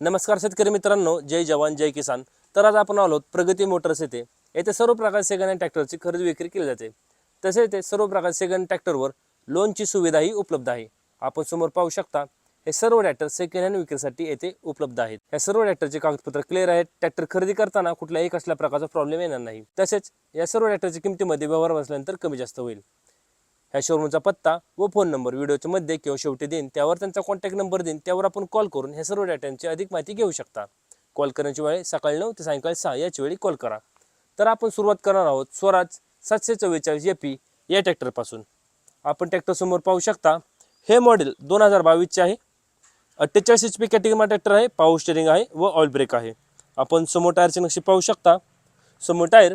नमस्कार शेतकरी मित्रांनो जय जवान जय किसान. तर आज आपण आलो प्रगती मोटर्स येथे. येथे सर्व प्रकारचे सेकंड हँड ट्रॅक्टरची खरेदी विक्री केली जाते. तसेच येथे सर्व प्रकारचे सेकंड ट्रॅक्टरवर लोनची सुविधाही उपलब्ध आहे. आपण समोर पाहू शकता हे सर्व ट्रॅक्टर सेकंड हँड विक्रीसाठी येथे उपलब्ध आहेत. या सर्व ट्रॅक्टरचे कागदपत्र क्लिअर आहेत. ट्रॅक्टर खरेदी करताना कुठल्याही कसल्या प्रकारचा प्रॉब्लेम येणार नाही. तसेच या सर्व ट्रॅक्टरच्या किमतीमध्ये व्यवहार बसल्यानंतर कमी जास्त होईल. ह्या शोरूमचा पत्ता व फोन नंबर व्हिडिओच्या मध्ये किंवा शेवटी देईन त्यावर त्यांचा कॉन्टॅक्ट नंबर देईन त्यावर आपण कॉल करून ह्या सर्व डेटांची अधिक माहिती घेऊ शकता. कॉल करण्याची वेळ सकाळी नऊ ते सायंकाळी सहा याची वेळी कॉल करा. तर आपण सुरुवात करणार आहोत स्वराज सातशे चव्वेचाळीस एपी या ट्रॅक्टरपासून आपण ट्रॅक्टरसमोर पाहू शकता हे मॉडेल दोन हजार बावीसचे आहे. अठ्ठेचाळीस एच पी कॅटेगरीमा ट्रॅक्टर आहे पॉवर स्टेरिंग आहे व ऑल ब्रेक आहे. आपण समोर टायरचे नक्षी पाहू शकता. समोर टायर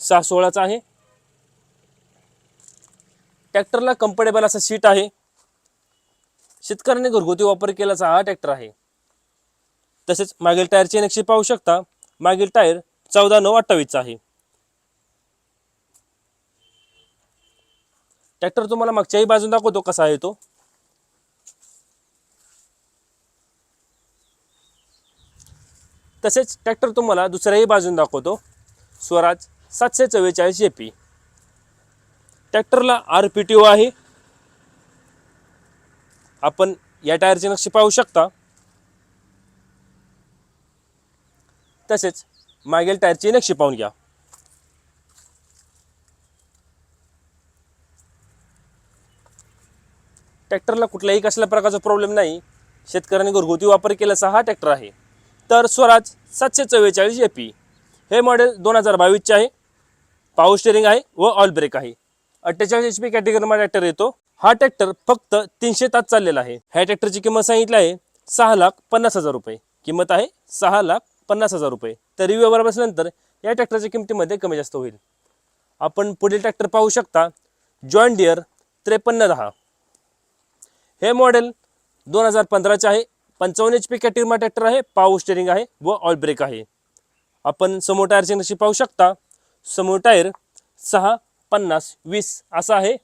सहा सोळाचा आहे. ट्रॅक्टरला कम्फर्टेबल असा सीट आहे. शेतकऱ्याने घरगुती वापर केल्याचा हा ट्रॅक्टर आहे. तसेच मागील टायरची नक्षी पाहू शकता. मागील टायर चौदा नऊ अठ्ठावीसचा आहे. ट्रॅक्टर तुम्हाला मागच्याही बाजून दाखवतो कसा आहे तो. तसेच ट्रॅक्टर तुम्हाला दुसऱ्याही बाजून दाखवतो. स्वराज सातशे चव्वेचाळीस ए पी ट्रॅक्टरला आर पी टी ओ आहे. आपण या टायरची नक्षी पाहू शकता. तसेच मागील टायरची नक्षी पाहून घ्या. ट्रॅक्टरला कुठल्याही कसल्या प्रकारचा प्रॉब्लेम नाही. शेतकऱ्यांनी घरगुती वापर केल्याचा हा ट्रॅक्टर आहे. तर स्वराज सातशे चव्वेचाळीस ए पी हे मॉडेल दोन हजार बावीसचे आहे. पावर स्टेरिंग आहे व ऑल ब्रेक आहे. अठ्ठेचाळीस एच पी कॅटेगरीमध्ये ट्रॅक्टर येतो. हा ट्रॅक्टर फक्त तीनशे तास चाललेला आहे. ह्या ट्रॅक्टरची किंमत सांगितली आहे सहा लाख पन्नास हजार रुपये. किंमत आहे सहा लाख पन्नास हजार रुपये. तरी व्यवहार बसल्यानंतर या ट्रॅक्टरच्या किमतीमध्ये कमी जास्त होईल. आपण पुढील ट्रॅक्टर पाहू शकता. जॉन डिअर त्रेपन्न दहा. हे मॉडेल दोन हजार पंधराचे आहे. पंचावन्न एच पी कॅटेगरीमा ट्रॅक्टर आहे. पाव स्टेरिंग आहे व ऑल ब्रेक आहे. आपण समोर टायरची नशी पाहू शकता. समोर टायर सहा पन्नास वीस असा आहे.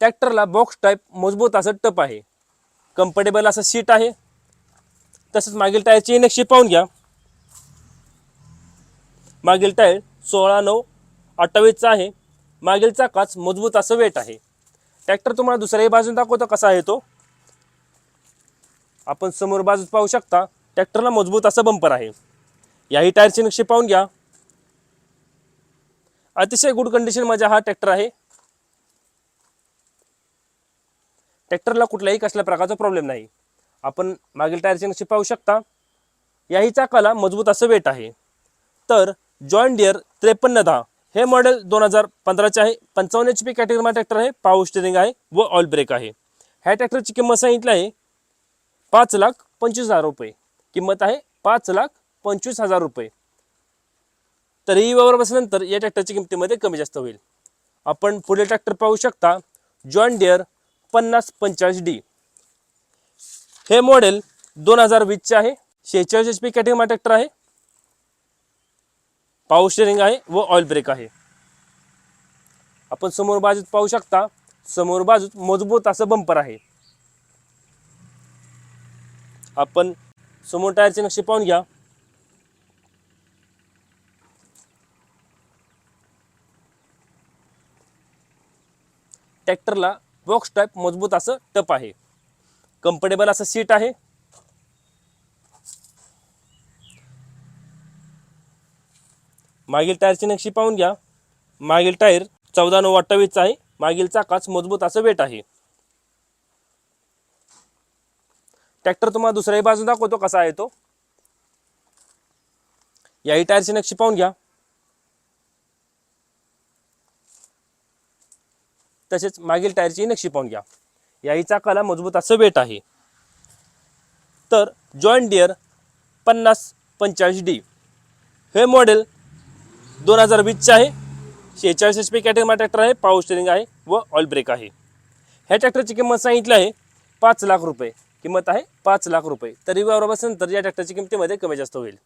ट्रॅक्टरला बॉक्स टाईप मजबूत असं टप आहे. कम्फर्टेबल असं सीट आहे. तसंच मागील टायरची नक्षी पाहून घ्या. मागील टायर सोळा नऊ अठ्ठावीसचा आहे. मागील चाकाच मजबूत असं वेट आहे. ट्रॅक्टर तुम्हाला दुसऱ्याही बाजून दाखवतो कसा आहे तो. आपण समोर बाजूत पाहू शकता. ट्रॅक्टरला मजबूत असं बंपर आहे. याही टायरची नक्षी पाहून घ्या. अतिशय गुड कंडिशनमध्ये हा ट्रॅक्टर आहे. ट्रॅक्टरला कुठल्याही कसल्या प्रकारचा प्रॉब्लेम नाही. आपण मागील टायरचे नक्षी पाहू शकता. याही चाकाला मजबूत असं वेट आहे. तर जॉईन डिअर त्रेपन्न दहा हे मॉडेल दोन हजार पंधराचे आहे. पंचावन्न एच पी कॅटेगरीमा ट्रॅक्टर आहे. पॉवर स्टेरिंग आहे व ऑल ब्रेक आहे. ह्या ट्रॅक्टरची किंमत सांगितली आहे पाच लाख पंचवीस हजार रुपये. किंमत आहे पाच लाख पंचवीस हजार रुपये. तरीही वावर बसल्यानंतर या ट्रॅक्टरच्या किमतीमध्ये कमी जास्त होईल. आपण पुढे ट्रॅक्टर पाहू शकता जॉन डिअर पन्नास पंचाळीस डी हे मॉडेल दोन हजार वीसचे आहे. शेहेचाळीस एच पी कॅटेगरीमा ट्रॅक्टर आहे. पॉवर स्टेरिंग आहे व ऑइल ब्रेक आहे. आपण समोर बाजूत पाहू शकता समोर बाजूत मजबूत असं बंपर आहे. आपण समोर टायरचे नक्षी पाहून घ्या. ट्रॅक्टरला बॉक्स टाईप मजबूत असं टप आहे. कम्फर्टेबल असं सीट आहे. मागील टायरची नक्षी पाहून घ्या. मागील टायर चौदा नऊ अठ्ठावीसचा आहे. मागील चाकाच मजबूत असं वेट आहे. ट्रॅक्टर तुम्हाला दुसऱ्याही बाजून दाखवतो कसा आहे तो. याही टायरची नक्षी पाहून घ्या. तसेच मागील टायरची नक्षी पाहून घ्या. याही चाकाला मजबूत असं वेट आहे. तर जॉईंट डिअर पन्नास पंचेचाळीस डी. हे मॉडेल दोन हजार वीसचे आहे. शेहेचाळीस एच पी कॅटेगरी ट्रॅक्टर आहे पावर स्टेरिंग आहे व ऑइल ब्रेक आहे. ह्या ट्रॅक्टरची किंमत सांगितली आहे पाच लाख रुपये. किंमत आहे पाच लाख रुपये. तरी व्यवहार बसल्यानंतर या ट्रॅक्टरची किमतीमध्ये कमी जास्त होईल.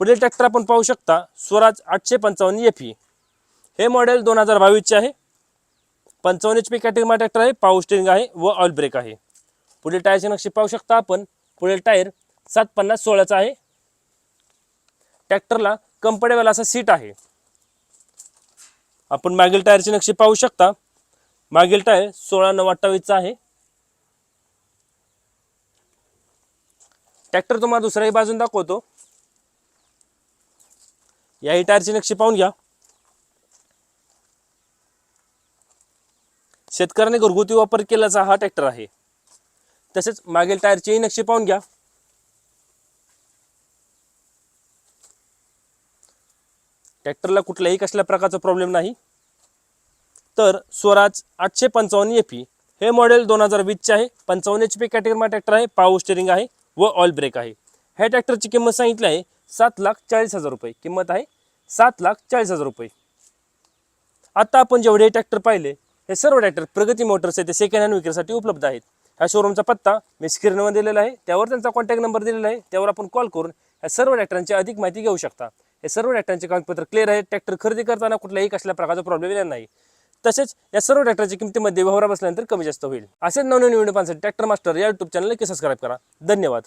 पुढील ट्रॅक्टर आपण पाहू शकता स्वराज आठशे पंचावन्न एफ ई हे मॉडेल दोन हजार बावीसचे आहे. पंचावन्न एच पी कॅटेगरी ट्रॅक्टर आहे पॉवर स्टेरिंग आहे व ऑइल ब्रेक आहे. पुढील टायरची नक्षी पाहू शकता आपण. पुढील टायर सात पन्नास सोळाचा आहे. ट्रॅक्टरला कम्फर्टेबल असा सीट आहे. आपण मागील टायरची नक्षी पाहू शकता. मागील टायर सोळा नऊ अठ्ठावीसचा आहे. ट्रॅक्टर तुम्हाला दुसऱ्याही बाजून दाखवतो. याही टायरची नक्षी पाहून घ्या. शेतकऱ्याने घरगुती वापर केल्याचा हा ट्रॅक्टर आहे. तसेच मागील टायरचेही नक्षी पाहून घ्या. ट्रॅक्टरला कुठल्याही कसल्या प्रकारचा प्रॉब्लेम नाही. तर स्वराज आठशे पंचावन्न ए पी. हे मॉडेल दोन हजार वीसचे आहे. पंचावन्न एच पी कॅटेगरीमा ट्रॅक्टर आहे. पावर स्टेरिंग आहे व ऑइल ब्रेक आहे. ह्या ट्रॅक्टरची किंमत सांगितली आहे सात लाख चाळीस हजार रुपये. किंमत आहे सात लाख चाळीस हजार रुपये. आता आपण जेवढे ट्रॅक्टर पाहिले हे सर्व ट्रॅक्टर प्रगती मोटर्स आहे ते सेकंड हँड विक्रीसाठी उपलब्ध आहेत. ह्या शोरूमचा पत्ता मी स्क्रीनवर दिलेला आहे. त्यावर त्यांचा कॉन्टॅक्ट नंबर दिलेला आहे. त्यावर आपण कॉल करून ह्या सर्व ट्रॅक्टरांची अधिक माहिती घेऊ शकता. हे सर्व ट्रॅक्टरांचे कागदपत्र क्लिअर आहे ट्रॅक्टर खरेदी करताना कुठल्याही कसल्या प्रकारचा प्रॉब्लेम येणार नाही. तसेच या सर्व ट्रॅक्टरच्या किमतीमध्ये व्यवहार बसल्यानंतर कमी जास्त होईल. असेच नवनवीन व्हिडिओ पाहण्यासाठी ट्रॅक्टर मास्टर या युट्यूब चॅनल नक्की सबस्क्राईब करा. धन्यवाद.